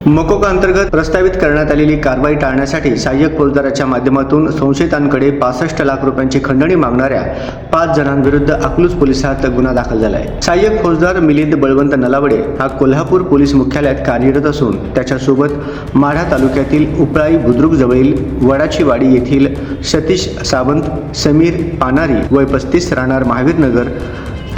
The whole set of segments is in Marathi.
मकोका अंतर्गत प्रस्तावित करण्यात आलेली कारवाई टाळण्यासाठी सहाय्यक फौजदाराच्या माध्यमातून संशयितांकडे पासष्ट लाख रुपयांची खंडणी मागणाऱ्या पाच जणांविरुद्ध अकलूज पोलिसात गुन्हा दाखल झालाय. सहाय्यक फौजदार मिलिंद बळवंत नलावडे हा कोल्हापूर पोलीस मुख्यालयात कार्यरत असून त्याच्यासोबत माढा तालुक्यातील उपळाई बुद्रुक जवळील वडाचीवाडी येथील सतीश सावंत समीर पानारी वय पस्तीस राहणार महावीर नगर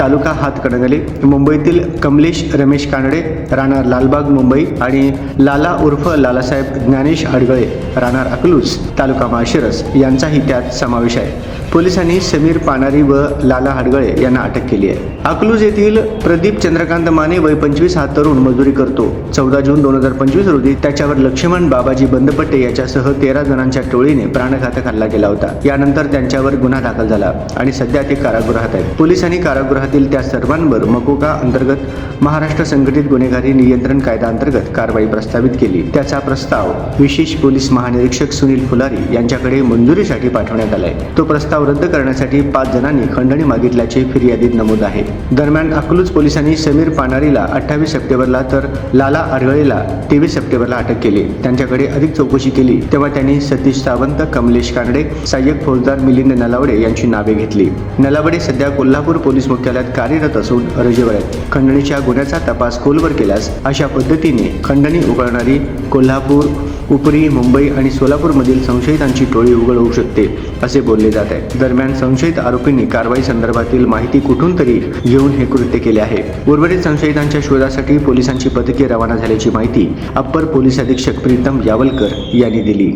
तालुका हातकणंगले. मुंबईतील कमलेश रमेश कानडे राहणार लालबाग मुंबई आणि लाला उर्फ लालासाहेब ज्ञानेश अडगळे राहणार अकलूज तालुका माळशिरस यांचाही त्यात समावेश आहे. पोलिसांनी समीर पानारी व लाला हडगळे यांना अटक केली आहे. अकलूज येथील प्रदीप चंद्रकांत माने वय पंचवीस हा तरुण मजुरी करतो. चौदा जून दोन हजार पंचवीस रोजी त्याच्यावर लक्ष्मण बाबाजी बंदपट्टे याच्यासह तेरा जणांच्या टोळीने प्राणघातक हल्ला केला होता. यानंतर त्यांच्यावर गुन्हा दाखल झाला आणि सध्या ते कारागृहात आहेत. पोलिसांनी कारागृहात कारागृहातील त्या सर्वांवर मकोका अंतर्गत महाराष्ट्र संघटित गुन्हेगारी नियंत्रण कायदा अंतर्गत कारवाई प्रस्तावित केली. त्याचा प्रस्ताव विशेष पोलीस महानिरीक्षक सुनील फुलारी यांच्याकडे मंजुरीसाठी पाठवण्यात आलाय. तो प्रस्ताव रद्द करण्यासाठी पाच जणांनी खंडणी मागितल्याचे फिर्यादीत नमूद आहे. दरम्यान अकलूज पोलिसांनी समीर पानारीला अठ्ठावीस सप्टेंबरला तर लाला आरगळेला तेवीस सप्टेंबरला अटक केली. त्यांच्याकडे अधिक चौकशी केली. तेव्हा त्यांनी सतीश सावंत कमलेश कानडे सहाय्यक फौजदार मिलिंद नलावडे यांची नावे घेतली. नलावडे सध्या कोल्हापूर पोलीस कार्यालयात कार्यरत असून रजेवर आहेत. खंडणीच्या गुन्ह्याचा तपास खोलवर केल्यास अशा पद्धतीने खंडणी उघडणारी कोल्हापूर उपरी मुंबई आणि सोलापूरमधील संशयितांची टोळी उघड होऊ शकते असे बोलले जात आहे. दरम्यान संशयित आरोपींनी कारवाई संदर्भातील माहिती कुठून तरी घेऊन हे कृत्य केले आहे. उर्वरित संशयितांच्या शोधासाठी पोलिसांची पथके रवाना झाल्याची माहिती अप्पर पोलीस अधीक्षक प्रीतम यावलकर यांनी दिली.